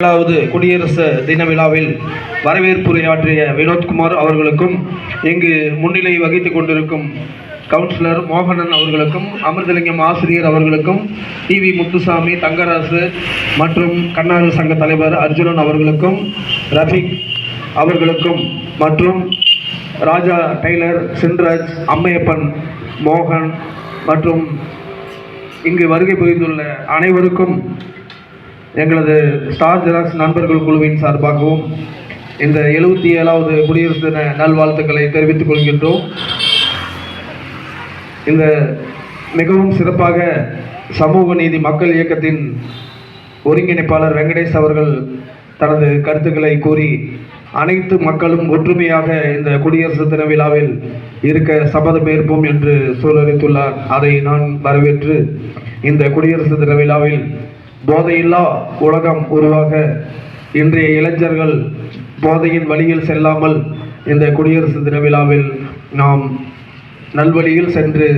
ஏழாவது குடியரசு தின விழாவில் வரவேற்புரையாற்றிய வினோத்குமார் அவர்களுக்கும் இங்கு முன்னிலை வகித்துக் கொண்டிருக்கும் கவுன்சிலர் மோகனன் அவர்களுக்கும் அமிர்தலிங்கம் ஆசிரியர் அவர்களுக்கும் டிவி முத்துசாமி தங்கராசு மற்றும் கண்ணாறு சங்க தலைவர் அர்ஜுனன் அவர்களுக்கும் ரஃபிக் அவர்களுக்கும் மற்றும் ராஜா டெய்லர் சின்ராஜ் அம்மையப்பன் மோகன் மற்றும் இங்கு வருகை புரிந்துள்ள அனைவருக்கும் எங்களது ஸ்டார் ஜெராக்ஸ் நண்பர்கள் குழுவின் சார்பாகவும் இந்த எழுபத்தி ஏழாவது குடியரசு தின நல்வாழ்த்துக்களை தெரிவித்துக் கொள்கின்றோம். இந்த மிகவும் சிறப்பாக சமூக நீதி மக்கள் இயக்கத்தின் ஒருங்கிணைப்பாளர் வெங்கடேஷ் அவர்கள் தனது கருத்துக்களை கூறி அனைத்து மக்களும் ஒற்றுமையாக இந்த குடியரசு தின விழாவில் இருக்க சபதம் ஏற்போம் என்று சூழலித்துள்ளார் அதை நான் வரவேற்று இந்த குடியரசு தின விழாவில் போதையில்லா உலகம் உருவாக இன்றைய இளைஞர்கள் போதையின் வழியில் செல்லாமல் இந்த குடியரசு தின விழாவில் நாம் நல்வழியில் சென்று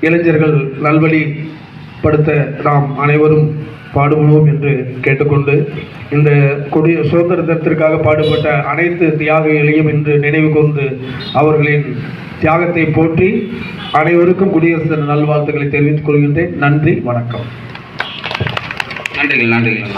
இளைஞர்கள் நல்வழி படுத்த நாம் அனைவரும் பாடுபடுவோம் என்று கேட்டுக்கொண்டு இந்த கொடிய சுதந்திர தினத்திற்காக பாடுபட்ட அனைத்து தியாகிகளையும் இன்று நினைவு கூர்ந்து அவர்களின் தியாகத்தை போற்றி அனைவருக்கும் குடியரசு தின நல்வாழ்த்துக்களை தெரிவித்துக் கொள்கின்றேன். நன்றி வணக்கம். நன்றிகள் நன்றிகள்.